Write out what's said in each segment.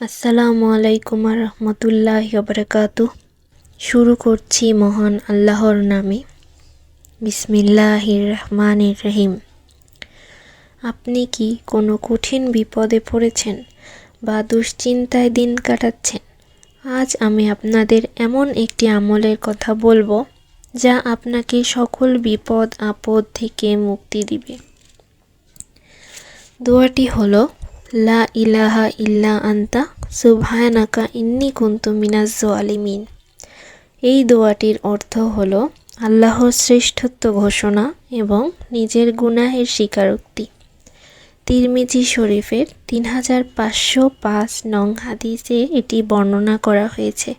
আসসালামু আলাইকুম রহমতুল্লাহ বারকাতু। শুরু করছি মহান আল্লাহর নামে। বিসমিল্লাহির রহমানির রহিম। আপনি কি কোনো কঠিন বিপদে পড়েছেন বা দুশ্চিন্তায় দিন কাটাচ্ছেন? আজ আমি আপনাদের এমন একটি আমলের কথা বলব যা আপনাকে সকল বিপদ আপদ থেকে মুক্তি দিবে। দোয়াটি হলো লা ইলাহা ইল্লা আন্তা, সুবহানাকা ইন্নি কুন্তু মিনাজ জালিমিন। এই দোয়াটির অর্থ হল আল্লাহর শ্রেষ্ঠত্ব ঘোষণা এবং নিজের গুনাহের স্বীকারোক্তি। তিরমিজি শরীফের তিন হাজার পাঁচশো পাঁচ নং হাদিসে এটি বর্ণনা করা হয়েছে।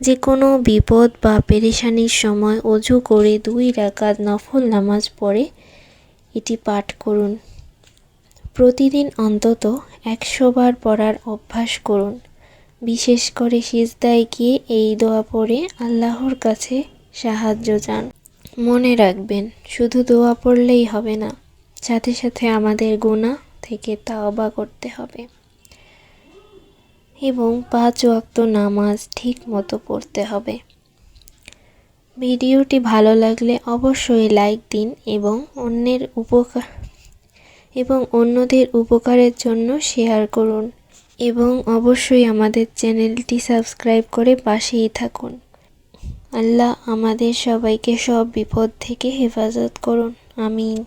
যে কোনো বিপদ বা পেরেশানির সময় অজু করে দুই রাকাত নফল নামাজ পড়ে এটি পাঠ করুন। প্রতিদিন অন্তত একশো বার পড়ার অভ্যাস করুন। বিশেষ করে সিজদায় গিয়ে এই দোয়া পড়ে আল্লাহর কাছে সাহায্য চান। মনে রাখবেন, শুধু দোয়া পড়লেই হবে না, সাথে সাথে আমাদের গুণা থেকে তাওবা করতে হবে। এবং পাঁচ ওয়াক্ত নামাজ ঠিক মতো পড়তে হবে। ভিডিওটি ভালো লাগলে অবশ্যই লাইক দিন এবং অন্যের উপকার এবং অন্যদের উপকারের জন্য শেয়ার করুন। এবং অবশ্যই আমাদের চ্যানেলটি সাবস্ক্রাইব করে পাশেই থাকুন। আল্লাহ আমাদের সবাইকে সব বিপদ থেকে হেফাজত করুন। আমিন।